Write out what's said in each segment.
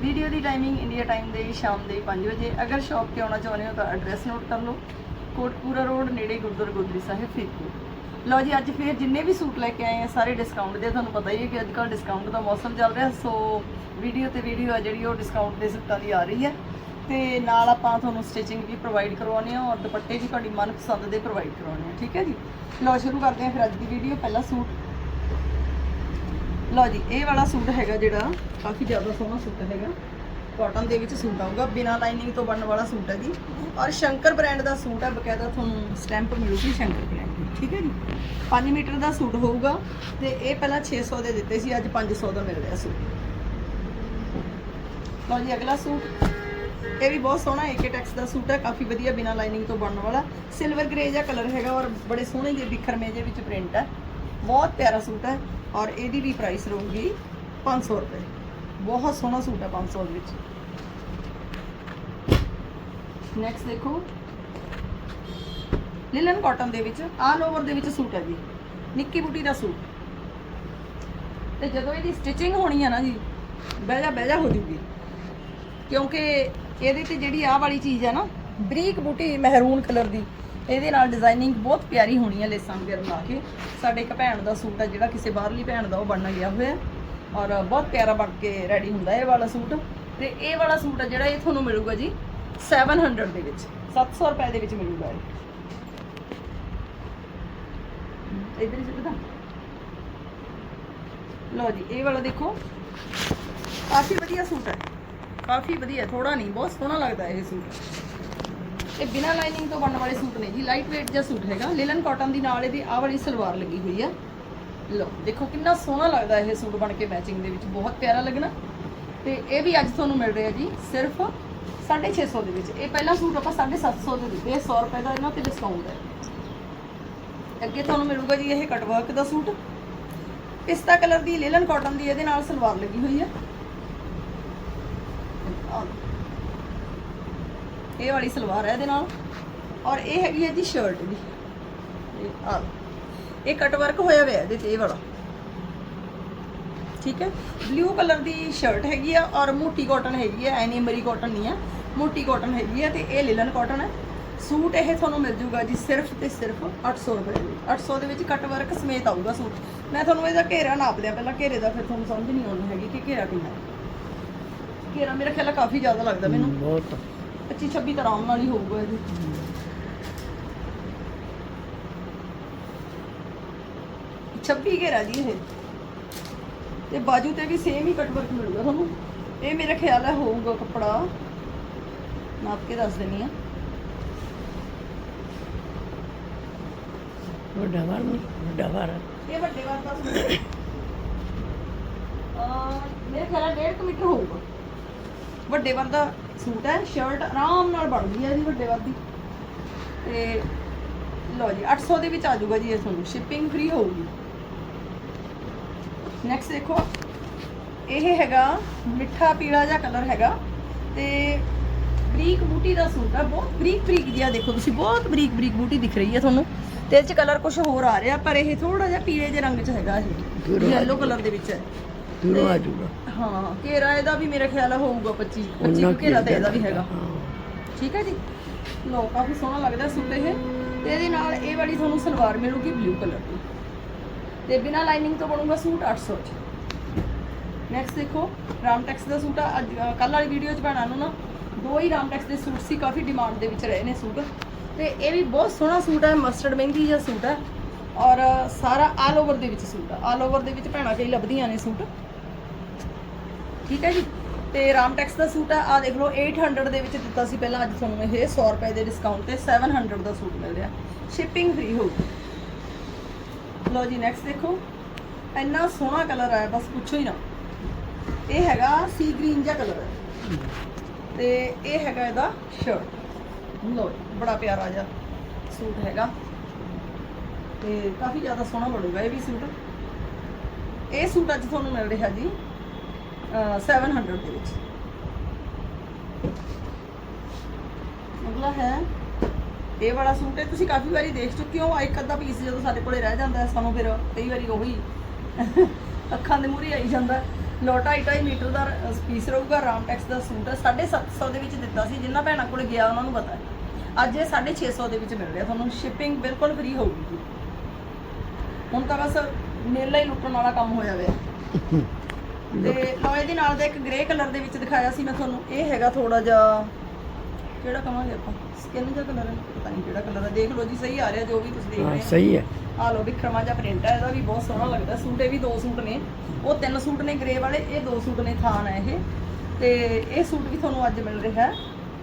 Video ਦੀ timing India time ਦੇ ਸ਼ਾਮ ਦੇ 5 ਵਜੇ। ਅਗਰ ਸ਼ਾਪ ਤੇ ਆਉਣਾ ਚਾਹੁੰਦੇ ਹੋ ਤਾਂ ਐਡਰੈਸ ਨੋਟ ਕਰ ਲਓ। ਕੋਟਪੂਰਾ ਰੋਡ ਨੇੜੇ ਗੁਰਦੁਆਰਾ ਗੋਦਰੀ ਸਾਹਿਬ, ਫਰੀਦਕੋਟ। ਲਓ ਜੀ, ਅੱਜ ਫਿਰ ਜਿੰਨੇ ਵੀ ਸੂਟ ਲੈ ਕੇ ਆਏ ਆ, ਸਾਰੇ ਡਿਸਕਾਊਂਟ ਦੇ ਤੁਹਾਨੂੰ ਪਤਾ ਹੀ ਹੈ ਕਿ ਅੱਜ ਕੱਲ੍ਹ ਡਿਸਕਾਊਂਟ ਦਾ ਮੌਸਮ ਚੱਲ ਰਿਹਾ। ਸੋ ਵੀਡੀਓ ਤੇ ਵੀਡੀਓ ਆ ਜਿਹੜੀ, ਉਹ ਡਿਸਕਾਊਂਟ ਦੇ ਸੂਟਾਂ ਦੀ ਆ ਰਹੀ ਹੈ। ਤੇ ਨਾਲ ਆਪਾਂ ਤੁਹਾਨੂੰ ਸਟਿਚਿੰਗ ਵੀ ਪ੍ਰੋਵਾਈਡ ਕਰਵਾਉਣੀ ਆ ਔਰ ਦੁਪੱਟੇ ਵੀ ਤੁਹਾਡੀ ਮਨਪਸੰਦ ਦੇ ਪ੍ਰੋਵਾਈਡ ਕਰਵਾਉਣੇ ਆ ਠੀਕ ਹੈ ਜੀ? ਲਓ, ਸ਼ੁਰੂ ਕਰਦੇ ਹਾਂ ਫਿਰ ਅੱਜ ਦੀ ਵੀਡੀਓ ਪਹਿਲਾ ਸੂਟ ਲਓ ਜੀ, ਇਹ ਵਾਲਾ ਸੂਟ ਹੈਗਾ ਜਿਹੜਾ, ਕਾਫੀ ਜ਼ਿਆਦਾ ਸੋਹਣਾ ਸੂਟ ਹੈਗਾ। ਕਾਟਨ ਦੇ ਵਿੱਚ ਸੂਟ ਆਊਗਾ, ਬਿਨਾਂ ਲਾਈਨਿੰਗ ਤੋਂ ਬਣਨ ਵਾਲਾ ਸੂਟ ਹੈ ਜੀ। ਔਰ ਸ਼ੰਕਰ ਬ੍ਰਾਂਡ ਦਾ ਸੂਟ ਹੈ, ਬਕਾਇਦਾ ਤੁਹਾਨੂੰ ਸਟੈਂਪ ਮਿਲੂਗੀ ਸ਼ੰਕਰ ਬ੍ਰਾਂਡ ਦੀ, ਠੀਕ ਹੈ ਜੀ? 5 ਮੀਟਰ ਦਾ ਸੂਟ ਹੋਊਗਾ, ਤੇ ਇਹ ਪਹਿਲਾਂ 600 ਦੇ ਦਿੱਤੇ ਸੀ, ਅੱਜ 500 ਦਾ ਮਿਲ ਰਿਹਾ ਸੂਟ। ਲਓ ਜੀ, ਅਗਲਾ ਸੂਟ। ਇਹ ਵੀ ਬਹੁਤ ਸੋਹਣਾ ਏਕੇ ਟੈਕਸ ਦਾ ਸੂਟ ਹੈ, ਕਾਫੀ ਵਧੀਆ, ਬਿਨਾਂ ਲਾਈਨਿੰਗ ਤੋਂ ਬਣਨ ਵਾਲਾ। ਸਿਲਵਰ ਗ੍ਰੇ ਜਿਹਾ ਕਲਰ ਹੈਗਾ ਔਰ ਬੜੇ ਸੋਹਣੇ ਜਿਹੇ ਬਿਖਰਮੇ ਜਿਹੇ ਵਿੱਚ ਪ੍ਰਿੰਟ ਹੈ। ਬਹੁਤ ਪਿਆਰਾ ਸੂਟ ਹੈ। ਔਰ ਇਹਦੀ ਵੀ ਪ੍ਰਾਈਸ ਰਹੂਗੀ 500 ਰੁਪਏ। ਬਹੁਤ ਸੋਹਣਾ ਸੂਟ ਹੈ 500 ਦੇ ਵਿੱਚ। ਨੈਕਸਟ ਦੇਖੋ। ਲਿਲਨ ਕਾਟਨ ਦੇ ਵਿੱਚ ਆਲ ਓਵਰ ਦੇ ਵਿੱਚ ਸੂਟ ਹੈ ਜੀ। ਨਿੱਕੀ ਬੂਟੀ ਦਾ ਸੂਟ। ਤੇ ਜਦੋਂ ਇਹਦੀ ਸਟਿਚਿੰਗ ਹੋਣੀ ਹੈ ਨਾ ਜੀ ਬਹਿ ਜਾ ਬਹਿ ਜਾ ਹੋ ਜੂਗੀ। ਕਿਉਂਕਿ ਇਹਦੇ ਤੇ ਜਿਹੜੀ ਆਹ ਵਾਲੀ ਚੀਜ਼ ਹੈ ਨਾ, ਬਰੀਕ ਬੂਟੀ ਮਹਿਰੂਨ ਕਲਰ ਦੀ। ਇਹਦੇ ਨਾਲ ਡਿਜ਼ਾਈਨਿੰਗ ਬਹੁਤ ਪਿਆਰੀ ਹੋਣੀ ਹੈ ਲੇਸਾਂ ਵਗੈਰਾ ਲਾ ਕੇ। ਸਾਡੇ ਇੱਕ ਭੈਣ ਦਾ ਸੂਟ ਹੈ ਜਿਹੜਾ ਕਿਸੇ ਬਾਹਰਲੀ ਭੈਣ ਦਾ, ਉਹ ਬਣਨ ਗਿਆ ਹੋਇਆ। ਔਰ ਬਹੁਤ ਪਿਆਰਾ ਬਣ ਕੇ ਰੈਡੀ ਹੁੰਦਾ ਇਹ ਵਾਲਾ ਸੂਟ। ਤੇ ਇਹ ਵਾਲਾ ਸੂਟ ਹੈ ਜਿਹੜਾ ਇਹ ਤੁਹਾਨੂੰ ਮਿਲੂਗਾ ਜੀ 700 ਦੇ ਵਿੱਚ। 700 ਰੁਪਏ ਦੇ ਵਿੱਚ ਮਿਲੂਗਾ ਇਹ। ਇਧਰ ਹੀ ਸਿੱਧਾ ਲਓ ਜੀ, ਇਹ ਵਾਲਾ ਦੇਖੋ। ਕਾਫੀ ਵਧੀਆ ਸੂਟ ਹੈ ਕਾਫੀ ਵਧੀਆ ਥੋੜਾ ਨਹੀਂ, ਬਹੁਤ ਸੋਹਣਾ ਲੱਗਦਾ ਇਹ ਸੂਟ। ਇਹ ਬਿਨਾਂ ਲਾਈਨਿੰਗ ਤੋਂ ਬਣਨ ਵਾਲੇ ਸੂਟ ਨੇ ਜੀ। ਲਾਈਟ weight ਜਿਹਾ ਸੂਟ ਹੈਗਾ। ਲਿਲਨ ਕਾਟਨ ਦੀ ਨਾਲ ਇਹਦੀ ਆਹ ਵਾਲੀ ਸਲਵਾਰ ਲੱਗੀ ਹੋਈ ਆ। ਲਓ, ਦੇਖੋ ਕਿੰਨਾ ਸੋਹਣਾ ਲੱਗਦਾ ਇਹ ਸੂਟ ਬਣ ਕੇ ਮੈਚਿੰਗ ਦੇ ਵਿੱਚ। ਬਹੁਤ ਪਿਆਰਾ ਲੱਗਣਾ। ਤੇ ਇਹ ਵੀ ਅੱਜ ਤੁਹਾਨੂੰ ਮਿਲ ਰਿਹਾ ਜੀ, ਸਿਰਫ 650 ਦੇ ਵਿੱਚ। ਇਹ ਪਹਿਲਾ ਸੂਟ ਆਪਾਂ 750 ਦੇ ਦਿੱਤੇ। 100 ਰੁਪਏ ਦਾ ਇਹਨਾਂ ਤੇ ਡਿਸਕਾਊਂਟ ਹੈ। ਅੱਗੇ ਤੁਹਾਨੂੰ ਮਿਲੂਗਾ ਜੀ ਇਹ ਕਟਵਰਕ ਦਾ ਸੂਟ। ਪਿਸਤਾ ਕਲਰ ਦੀ ਲੇਲਨ ਕਾਟਨ ਦੀ ਇਹਦੇ ਨਾਲ ਸਲਵਾਰ ਲੱਗੀ ਹੋਈ ਹੈ ਇਹ ਵਾਲੀ ਸਲਵਾਰ ਹੈ ਇਹਦੇ ਨਾਲ। ਔਰ ਇਹ ਹੈਗੀ ਹੈ ਜੀ ਸ਼ਰਟ ਦੀ। ਇਹ ਆ ਇਹ ਕਟ ਵਰਕ ਹੋਇਆ ਹੋਇਆ ਇਹਦੇ ਤੇ ਇਹ ਵਾਲਾ। ਠੀਕ ਹੈ? ਬਲੂ ਕਲਰ ਦੀ ਸ਼ਰਟ ਹੈਗੀ ਆ ਔਰ ਮੋਟੀ ਕਾਟਨ ਹੈਗੀ ਆ ਐਨੀ ਮਰੀ ਕਾਟਨ ਨਹੀਂ ਆ ਮੋਟੀ ਕਾਟਨ ਹੈਗੀ ਆ ਤੇ ਇਹ ਲਿਲਨ ਕਾਟਨ ਹੈ। ਸੂਟ ਇਹ ਤੁਹਾਨੂੰ ਮਿਲ ਜੂਗਾ ਜੀ ਸਿਰਫ ਤੇ ਸਿਰਫ 800 ਰੁਪਏ ਦੇ ਵਿੱਚ। 800 ਦੇ ਵਿੱਚ ਕੱਟ ਵਰਕ ਸਮੇਤ ਆਊਗਾ ਸੂਟ। ਮੈਂ ਤੁਹਾਨੂੰ ਇਹਦਾ ਘੇਰਾ ਨਾਪ ਲਿਆ, ਪਹਿਲਾਂ ਘੇਰੇ ਦਾ ਫਿਰ ਤੁਹਾਨੂੰ ਸਮਝ ਨਹੀਂ ਆਉਣੀ ਹੈਗੀ ਕਿ ਘੇਰਾ ਕਿੰਨਾ ਘੇਰਾ ਮੇਰਾ ਖਿਆਲ ਹੈ ਕਾਫੀ ਜ਼ਿਆਦਾ ਲੱਗਦਾ ਮੈਨੂੰ। ਬਹੁਤ। 25 26 ਤਾਂ ਆਰਾਮ ਨਾਲ ਹੀ ਹੋਊਗਾ ਇਹਦੇ। ਛੱਬੀ ਘੇਰਾ ਜੀ ਇਹ। ਤੇ ਬਾਜੂ ਤੇ ਵੀ ਸੇਮ ਹੀ ਕਟ ਵਰਕ ਮਿਲੂਗਾ ਤੁਹਾਨੂੰ। ਇਹ ਮੇਰਾ ਖਿਆਲ ਹੈ ਹੋਊਗਾ ਕੱਪੜਾ। ਨਾਪ ਕੇ ਦੱਸ ਦਿੰਨੀ ਆ ਵੱਡਾ ਵਾਰ ਨਹੀਂ ਵੱਡਾ ਵਾਰ। ਇਹ ਵੱਡੇ ਵਾਰ ਦਾ ਅਹ ਮੇਰੇ ਖਿਆਲ ਹੈ 1.5 ਮੀਟਰ ਹੋਊਗਾ। ਵੱਡੇ ਵਾਰ ਦਾ ਸੂਟ ਹੈ ਸ਼ਰਟ ਆਰਾਮ ਨਾਲ ਬਣਦੀ ਹੈ ਜੀ ਵੱਡੇ ਦੀ। ਤੇ ਲਓ ਜੀ 800 ਦੇ ਵਿੱਚ ਆ ਜਾਊਗਾ ਜੀ ਇਹ ਤੁਹਾਨੂੰ ਸ਼ਿਪਿੰਗ ਫ੍ਰੀ ਹੋਊਗੀ। ਨੈਕਸਟ ਦੇਖੋ ਇਹ ਹੈਗਾ ਮਿੱਠਾ ਪੀਲਾ ਜਿਹਾ ਕਲਰ ਹੈਗਾ। ਤੇ ਬਰੀਕ ਬੂਟੀ ਦਾ ਸੂਟ ਹੈ ਬਹੁਤ ਬਰੀਕ ਬਰੀਕ ਜਿਹਾ ਦੇਖੋ ਤੁਸੀਂ ਬਹੁਤ ਬਰੀਕ ਬਰੀਕ ਬੂਟੀ ਦਿਖ ਰਹੀ ਹੈ ਤੁਹਾਨੂੰ। ਤੇ ਇਹ ਚ ਕਲਰ ਕੁਝ ਹੋਰ ਆ ਰਿਹਾ ਪਰ ਇਹ ਥੋੜਾ ਜਿਹਾ ਪੀਲੇ ਜਿਹੇ ਰੰਗ ਚ ਹੈਗਾ ਇਹ। ਯੈਲੋ ਕਲਰ ਦੇ ਵਿੱਚ ਹੈ। ਦੂਰੋਂ ਆ ਜੂਗਾ ਹਾਂ ਘੇਰਾ ਇਹਦਾ ਵੀ ਮੇਰੇ ਖਿਆਲ ਹੋਊਗਾ 25 25 ਉਹਨਾਂ ਕੁ ਘੇਰਾ ਤੇ ਇਹਦਾ ਵੀ ਹੈਗਾ। ਹਾਂ। ਠੀਕ ਹੈ ਜੀ। ਲੋ ਕਾਫੀ ਸੋਹਣਾ ਲੱਗਦਾ ਸੂਟ ਇਹ ਤੇ ਇਹਦੇ ਨਾਲ ਇਹ ਵਾਲੀ ਤੁਹਾਨੂੰ ਸਲਵਾਰ ਮਿਲੂਗੀ ਬਲੂ ਕਲਰ ਦੀ। ਤੇ ਬਿਨਾ ਲਾਈਨਿੰਗ ਤੋਂ ਬਣੂਗਾ ਸੂਟ 800 ਚ। ਨੈਕਸਟ ਦੇਖੋ ਰਾਮਟੈਕਸ ਦਾ ਸੂਟ ਆ। ਅੱਜ ਕੱਲ ਵਾਲੀ ਵੀਡੀਓ ਚ ਬਣਾ ਨੂੰ ਨਾ ਦੋ ਹੀ ਰਾਮਟੈਕਸ ਦੇ ਸੂਟ ਸੀ ਕਾਫੀ ਡਿਮਾਂਡ ਦੇ ਵਿੱਚ ਰਹੇ ਨੇ ਸੂਟ। ਤੇ ਇਹ ਵੀ ਬਹੁਤ ਸੋਹਣਾ ਸੂਟ ਹੈ ਮਸਟਰਡ ਮਹਿੰਦੀ ਜਿਹਾ ਸੂਟ ਹੈ ਔਰ ਸਾਰਾ ਆਲ ਓਵਰ ਦੇ ਵਿੱਚ ਸੂਟ ਆ। ਆਲ ਓਵਰ ਦੇ ਵਿੱਚ ਭੈਣਾਂ ਕਈ ਲੱਭਦੀਆਂ ਨੇ ਸੂਟ। ਠੀਕ ਹੈ ਜੀ? ਤੇ ਰਾਮਟੈਕਸ ਦਾ ਸੂਟ ਆ ਆ ਦੇਖ ਲਓ 800 ਦੇ ਵਿੱਚ ਦਿੱਤਾ ਸੀ ਪਹਿਲਾਂ, ਅੱਜ ਤੁਹਾਨੂੰ ਇਹ 100 ਰੁਪਏ ਦੇ ਡਿਸਕਾਊਂਟ ਤੇ 700 ਦਾ ਸੂਟ ਮਿਲ ਰਿਹਾ। ਸ਼ਿਪਿੰਗ ਫ੍ਰੀ ਹੋਊਗੀ ਲਓ ਜੀ ਨੈਕਸਟ ਦੇਖੋ। ਇੰਨਾ ਸੋਹਣਾ ਕਲਰ ਆਇਆ, ਬਸ ਪੁੱਛੋ ਹੀ ਨਾ। ਇਹ ਹੈਗਾ ਸੀ ਗ੍ਰੀਨ ਜਿਹਾ ਕਲਰ ਹੈ। ਤੇ ਇਹ ਹੈਗਾ ਇਹਦਾ ਸ਼ਰਟ ਲੋ ਬੜਾ ਪਿਆਰਾ ਜਿਹਾ ਸੂਟ ਹੈਗਾ। ਤੇ ਕਾਫੀ ਜ਼ਿਆਦਾ ਸੋਹਣਾ ਬਣੂਗਾ ਇਹ ਵੀ ਸੂਟ। ਇਹ ਸੂਟ ਅੱਜ ਤੁਹਾਨੂੰ ਮਿਲ ਰਿਹਾ ਜੀ। 700 ਦੇ ਵਿੱਚ। ਅਗਲਾ ਹੈ, ਇਹ ਵਾਲਾ ਸੂਟ ਹੈ, ਤੁਸੀਂ ਕਾਫੀ ਵਾਰੀ ਦੇਖ ਚੁੱਕੇ ਹੋ, ਇੱਕ ਅੱਧਾ ਪੀਸ ਜਦੋਂ ਸਾਡੇ ਕੋਲੇ ਰਹਿ ਜਾਂਦਾ ਹੈ, ਸਾਨੂੰ ਫਿਰ ਕਈ ਵਾਰੀ ਉਹੀ ਅੱਖਾਂ ਦੇ ਮੂਹਰੇ ਆਈ ਜਾਂਦਾ ਲੋ ਢਾਈ ਢਾਈ ਮੀਟਰ ਦਾ ਪੀਸ ਰਹੂਗਾ ਰਾਮਟੈਕਸ ਦਾ ਸੂਟ ਹੈ। 750 ਦੇ ਵਿੱਚ ਦਿੱਤਾ ਸੀ, ਜਿੰਨਾ ਭੈਣਾਂ ਕੋਲ ਗਿਆ, ਉਹਨਾਂ ਨੂੰ ਪਤਾ ਹੈ। ਅੱਜ ਇਹ 650 ਦੇ ਵਿੱਚ ਮਿਲ ਰਿਹਾ, ਤੁਹਾਨੂੰ ਸ਼ਿਪਿੰਗ ਬਿਲਕੁਲ ਫ੍ਰੀ ਹੋਊਗੀ। ਹੁਣ ਤਾਂ ਬਸ ਮੇਲਾ ਹੀ ਲੁੱਟਣ ਵਾਲਾ ਕੰਮ ਹੋਇਆ ਹੋਇਆ ਤੇ ਲੋ ਇਹਦੇ ਨਾਲ ਦਾ ਇੱਕ ਗ੍ਰੇ ਕਲਰ ਦੇ ਵਿੱਚ ਦਿਖਾਇਆ ਸੀ ਮੈਂ ਤੁਹਾਨੂੰ। ਇਹ ਹੈਗਾ ਥੋੜਾ ਜਿਹਾ ਕਿਹੜਾ ਕਵਾਂਗੇ ਆਪਾਂ? ਸਕਿਨ ਦਾ ਕਲਰ ਹੈ ਪਤਾ ਨਹੀਂ ਕਿਹੜਾ ਕਲਰ ਹੈ। ਦੇਖ ਲਓ ਜੀ ਸਹੀ ਆ ਰਿਹਾ ਜੋ ਵੀ ਤੁਸੀਂ ਦੇਖ ਰਹੇ ਹੋ। ਸਹੀ ਹੈ। ਆ ਲੋ ਵਿਕਰਮਾ ਜਿਹਾ ਪ੍ਰਿੰਟ ਹੈ ਇਹਦਾ ਵੀ ਬਹੁਤ ਸੋਹਣਾ ਲੱਗਦਾ। ਸੂਟ ਇਹ ਵੀ ਦੋ ਸੂਟ ਨੇ। ਉਹ ਤਿੰਨ ਸੂਟ ਨੇ ਗ੍ਰੇ ਵਾਲੇ ਇਹ ਦੋ ਸੂਟ ਨੇ ਥਾਨ ਹੈ ਇਹ। ਤੇ ਇਹ ਸੂਟ ਵੀ ਤੁਹਾਨੂੰ ਅੱਜ ਮਿਲ ਰਿਹਾ ਹੈ।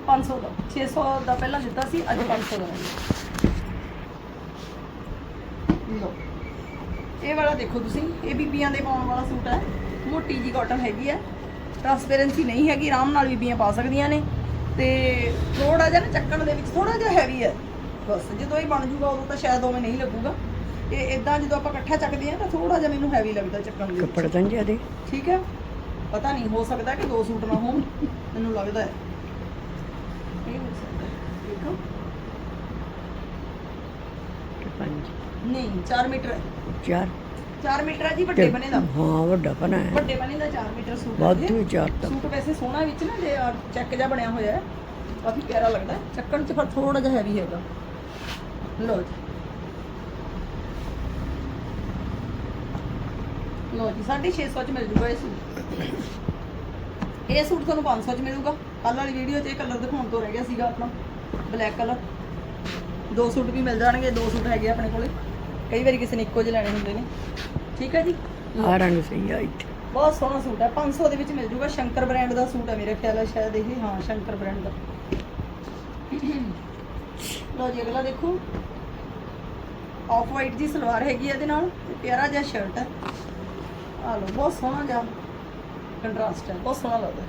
500 ਦਾ 600 ਦਾ ਪਹਿਲਾਂ ਦਿੱਤਾ ਸੀ ਅੱਜ 500 ਦਾ। ਲੋ ਇਹ ਵਾਲਾ ਦੇਖੋ ਤੁਸੀਂ ਇਹ ਬੀਬੀਆਂ ਦੇ ਪਾਉਣ ਵਾਲਾ ਸੂਟ ਹੈ। ਮੋਟੀ ਜੀ ਕਾਟਨ ਹੈਗੀ ਹੈ। ਟ੍ਰਾਂਸਪੇਰੈਂਸੀ ਨਹੀਂ ਹੈਗੀ ਆਰਾਮ ਨਾਲ ਬੀਬੀਆਂ ਪਾ ਸਕਦੀਆਂ ਨੇ। ਤੇ ਥੋੜਾ ਜਿਹਾ ਨਾ ਚੱਕਣ ਦੇ ਵਿੱਚ ਥੋੜਾ ਜਿਹਾ ਹੈਵੀ ਹੈ। ਬਸ ਜਦੋਂ ਇਹ ਬਣ ਜੂਗਾ ਉਦੋਂ ਤਾਂ ਸ਼ਾਇਦ ਉਵੇਂ ਨਹੀਂ ਲੱਗੂਗਾ। ਇਹ ਇਦਾਂ ਜਦੋਂ ਆਪਾਂ ਇਕੱਠਾ ਚੱਕਦੇ ਆ ਤਾਂ ਥੋੜਾ ਜਿਹਾ ਮੈਨੂੰ ਹੈਵੀ ਲੱਗਦਾ ਚੱਕਣ ਦੇ ਕੱਪੜਾ ਤਾਂ ਜਿਆਦੇ। ਠੀਕ ਹੈ? ਪਤਾ ਨਹੀਂ ਹੋ ਸਕਦਾ ਕਿ ਦੋ ਸੂਟ ਨਾ ਹੋਣ। ਮੈਨੂੰ ਲੱਗਦਾ ਹੈ। ਇਹ ਹੋ ਸਕਦਾ ਹੈ। ਦੇਖੋ ਪੰਜ ਨਹੀਂ 4 ਮੀਟਰ ਹੈ। ਚਾਰ? 4 ਮੀਟਰ ਹੈ ਜੀ ਵੱਡੇ ਬਣੇ ਦਾ। ਹਾਂ ਵੱਡਾ ਪਨਾ ਹੈ। ਵੱਡੇ ਬਣੇ ਦਾ 4 ਮੀਟਰ ਸੂਟ ਹੈ ਵਾਧੂ ਜੀ। ਹੀ ਚਾਰ ਤਾਂ। ਸੂਟ ਵੈਸੇ ਸੋਹਣਾ ਵਿੱਚ ਨਾ ਜੇ ਚੈੱਕ ਜਿਹਾ ਬਣਿਆ ਹੋਇਆ ਹੈ ਕਾਫੀ ਪਿਆਰਾ ਲੱਗਦਾ ਹੈ। ਚੱਕਣ 'ਚ ਪਰ ਥੋੜਾ ਜਿਹਾ ਹੈਵੀ ਹੈਗਾ। ਲਓ ਜੀ। ਲਓ ਜੀ 650 ਚ ਮਿਲ ਜੂਗਾ ਇਹ ਸੂਟ। ਇਹ ਸੂਟ ਤੁਹਾਨੂੰ 500 ਚ ਮਿਲੂਗਾ। ਕੱਲ ਵਾਲੀ ਵੀਡੀਓ 'ਚ ਇਹ ਕਲਰ ਦਿਖਾਉਣ ਤੋਂ ਰਹਿ ਗਿਆ ਸੀਗਾ ਆਪਣਾ ਬਲੈਕ ਕਲਰ ਦੋ ਸੂਟ ਵੀ ਮਿਲ ਜਾਣਗੇ ਦੋ ਸੂਟ ਹੈਗੇ ਆਪਣੇ ਕੋਲੇ। ਕਈ ਵਾਰੀ ਕਿਸੇ ਨੇ ਇੱਕੋ ਜਿਹੇ ਲੈਣੇ ਹੁੰਦੇ ਨੇ। ਠੀਕ ਹੈ ਜੀ? ਆ ਰੰਗ ਸਹੀ ਆ ਇੱਥੇ। ਬਹੁਤ ਸੋਹਣਾ ਸੂਟ ਹੈ। 500 ਦੇ ਵਿੱਚ ਮਿਲ ਜੂਗਾ। ਸ਼ੰਕਰ ਬ੍ਰਾਂਡ ਦਾ ਸੂਟ ਹੈ ਮੇਰੇ ਖਿਆਲ ਹੈ ਸ਼ਾਇਦ ਇਹ। ਹਾਂ ਸ਼ੰਕਰ ਬ੍ਰਾਂਡ ਦਾ। ਲਓ ਜੀ ਅਗਲਾ ਦੇਖੋ। ਆਫ ਵਾਈਟ ਦੀ ਸਲਵਾਰ ਹੈਗੀ ਇਹਦੇ ਨਾਲ। ਤੇ ਪਿਆਰਾ ਜਿਹਾ ਸ਼ਰਟ ਹੈ। ਆ ਲਓ ਬਹੁਤ ਸੋਹਣਾ ਜਿਹਾ ਕੰਟਰਾਸਟ ਹੈ। ਬਹੁਤ ਸੋਹਣਾ ਲੱਗਦਾ।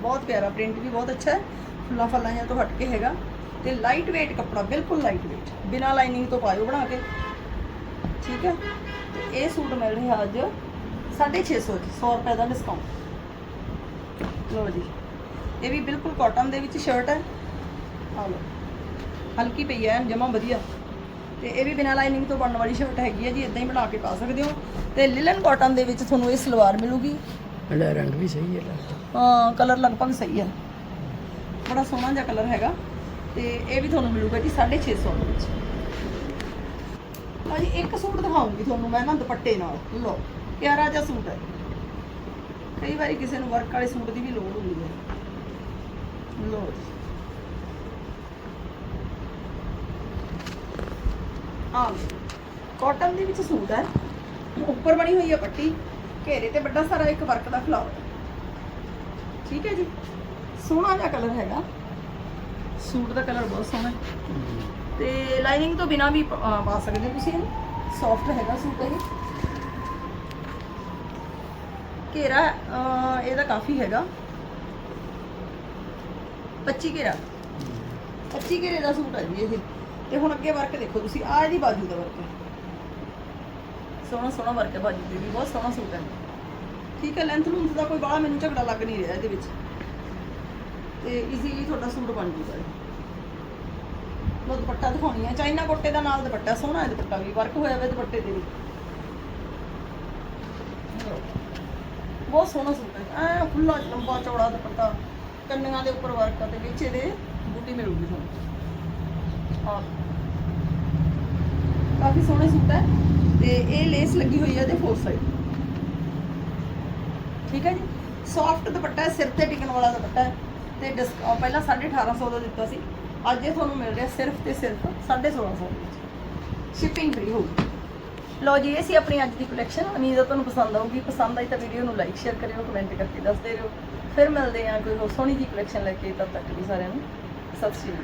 ਬਹੁਤ ਪਿਆਰਾ ਪ੍ਰਿੰਟ ਵੀ ਬਹੁਤ ਅੱਛਾ ਹੈ। ਫੁੱਲਾਂ ਫੱਲਾਂ ਜਿਹਾ ਤੋਂ ਹਟ ਕੇ ਹੈਗਾ। ਤੇ ਲਾਈਟ weight ਕੱਪੜਾ ਬਿਲਕੁਲ ਲਾਈਟ weight ਬਿਨਾਂ ਲਾਈਨਿੰਗ ਤੋਂ ਪਾਇਓ ਬਣਾ ਕੇ। ਠੀਕ ਹੈ? ਤੇ ਇਹ ਸੂਟ ਮਿਲ ਰਿਹਾ ਅੱਜ 650 ਚ 100 ਰੁਪਏ ਦਾ ਡਿਸਕਾਊਂਟ ਲਓ ਜੀ। ਇਹ ਵੀ ਬਿਲਕੁਲ ਕਾਟਨ ਦੇ ਵਿੱਚ ਸ਼ਰਟ ਹੈ। ਆ ਲਓ। ਹਲਕੀ ਪਈ ਹੈ ਜਮਾ ਵਧੀਆ। ਤੇ ਇਹ ਵੀ ਬਿਨਾਂ ਲਾਈਨਿੰਗ ਤੋਂ ਬਣਨ ਵਾਲੀ ਸ਼ਰਟ ਹੈਗੀ ਹੈ ਜੀ ਇਦਾਂ ਹੀ ਬਣਾ ਕੇ ਪਾ ਸਕਦੇ ਹੋ। ਤੇ ਲਿਲਨ ਕਾਟਨ ਦੇ ਵਿੱਚ ਤੁਹਾਨੂੰ ਇਹ ਸਲਵਾਰ ਮਿਲੂਗੀ। ਰੰਗ ਵੀ ਸਹੀ ਹੈ ਲੱਗਦਾ ਹਾਂ ਕਲਰ ਲਗਭਗ ਸਹੀ ਹੈ। ਬੜਾ ਸੋਹਣਾ ਜਿਹਾ ਕਲਰ ਹੈਗਾ। ਤੇ ਇਹ ਵੀ ਤੁਹਾਨੂੰ ਮਿਲੂਗਾ ਜੀ 650 ਦੇ ਵਿੱਚ। ਭਾਜੀ, ਇੱਕ ਸੂਟ ਦਿਖਾਉਂਗੀ ਤੁਹਾਨੂੰ ਮੈਂ ਨਾ ਦੁਪੱਟੇ ਨਾਲ। ਲਓ, ਪਿਆਰਾ ਜਿਹਾ ਸੂਟ ਹੈ। ਕਈ ਵਾਰੀ ਕਿਸੇ ਨੂੰ ਵਰਕ ਵਾਲੇ ਸੂਟ ਦੀ ਵੀ ਲੋੜ ਹੁੰਦੀ ਹੈ। ਲਓ ਜੀ। ਆ ਕਾਟਨ ਦੇ ਵਿੱਚ ਸੂਟ ਹੈ। ਉੱਪਰ ਬਣੀ ਹੋਈ ਹੈ ਪੱਟੀ, ਘੇਰੇ ਤੇ ਵੱਡਾ ਸਾਰਾ ਇੱਕ ਵਰਕ ਦਾ ਫਲਾਵਰ ਠੀਕ ਹੈ ਜੀ? ਸੋਹਣਾ ਜਿਹਾ ਕਲਰ ਹੈਗਾ। ਸੂਟ ਦਾ ਕਲਰ ਬਹੁਤ ਸੋਹਣਾ ਹੈ। ਤੇ ਲਾਈਨਿੰਗ ਤੋਂ ਬਿਨਾ ਵੀ ਪ- ਅਹ ਪਾ ਸਕਦੇ ਹੋ ਤੁਸੀਂ ਇਹਨੂੰ। ਸੌਫਟ ਹੈਗਾ ਸੂਟ ਇਹ। ਘੇਰਾ ਅਹ, ਇਹਦਾ ਕਾਫੀ ਹੈਗਾ। 25 ਘੇਰਾ। 25 ਘੇਰੇ ਦਾ ਸੂਟ ਹੈ ਜੀ ਇਹ। ਤੇ ਹੁਣ ਅੱਗੇ ਵਰਕ ਦੇਖੋ ਤੁਸੀਂ ਆਹ ਇਹਦੀ ਬਾਜੂ ਦਾ ਵਰਕ ਹੈ। ਸੋਹਣਾ ਸੋਹਣਾ ਵਰਕ ਹੈ ਬਾਜੂ ਤੇ ਵੀ ਬਹੁਤ ਸੋਹਣਾ ਸੂਟ ਹੈ। ਠੀਕ ਹੈ ਲੈਂਥ ਲੂੰਥ ਦਾ ਕੋਈ ਬਾਹਲਾ ਮੈਨੂੰ ਝਗੜਾ ਲੱਗ ਨਹੀਂ ਰਿਹਾ ਇਹਦੇ ਵਿੱਚ। ਤੇ ਈਜ਼ੀਲੀ ਤੁਹਾਡਾ ਸੂਟ ਬਣ ਜੂਗਾ ਲੋ ਦੁਪੱਟਾ ਦਿਖਾਉਣੀ ਹੈ ਚਾਈਨਾ ਕੋਟੇ ਦਾ ਨਾਲ ਦੁਪੱਟਾ, ਸੋਹਣਾ ਹੈ ਦੁਪੱਟਾ ਵੀ, ਵਰਕ ਹੋਇਆ ਹੋਇਆ ਦੁਪੱਟੇ ਤੇ ਵੀ। ਬਹੁਤ ਸੋਹਣਾ ਸੂਟ ਹੈ। ਐ ਖੁੱਲਾ ਲੰਬਾ ਚੌੜਾ ਦੁਪੱਟਾ, ਕੰਨੀਆਂ ਦੇ ਉੱਪਰ ਵਰਕ ਆ ਤੇ ਵਿੱਚ ਇਹਦੇ ਬੂਟੀ ਮਿਲੂਗੀ ਤੁਹਾਨੂੰ। ਆਹ। ਕਾਫੀ ਸੋਹਣੇ ਸੂਟ ਹੈ ਤੇ ਇਹ ਲੇਸ ਲੱਗੀ ਹੋਈ ਹੈ ਇਹਦੇ ਫੋਰ ਸਾਈਡ ਠੀਕ ਹੈ ਜੀ? ਸੌਫਟ ਦੁਪੱਟਾ ਸਿਰ ਤੇ ਟਿਕਣ ਵਾਲਾ ਦੁਪੱਟਾ ਹੈ। ਤੇ ਡਿਸਕ ਅਹ ਪਹਿਲਾਂ 1850 ਦਾ ਦਿੱਤਾ ਸੀ। ਅੱਜ ਇਹ ਤੁਹਾਨੂੰ ਮਿਲ ਰਿਹਾ ਸਿਰਫ ਤੇ ਸਿਰਫ 1650 ਦੇ ਵਿੱਚ। ਸ਼ਿਪਿੰਗ ਫ੍ਰੀ ਹੋਊਗੀ ਲਓ ਜੀ, ਇਹ ਸੀ ਆਪਣੀ ਅੱਜ ਦੀ ਕਲੈਕਸ਼ਨ ਉਮੀਦ ਹੈ ਤੁਹਾਨੂੰ ਪਸੰਦ ਆਊਗੀ। ਪਸੰਦ ਆਈ ਤਾਂ ਵੀਡੀਓ ਨੂੰ ਲਾਈਕ ਸ਼ੇਅਰ ਕਰਿਓ ਕਮੈਂਟ ਕਰਕੇ ਦੱਸਦੇ ਰਹੋ ਫਿਰ ਮਿਲਦੇ ਹਾਂ ਕੋਈ ਹੋਰ ਸੋਹਣੀ ਜੀ ਕਲੈਕਸ਼ਨ ਲੈ ਕੇ। ਤਦ ਤੱਕ ਵੀ ਸਾਰਿਆਂ ਨੂੰ, ਸਤਿ ਸ਼੍ਰੀ ਅਕਾਲ।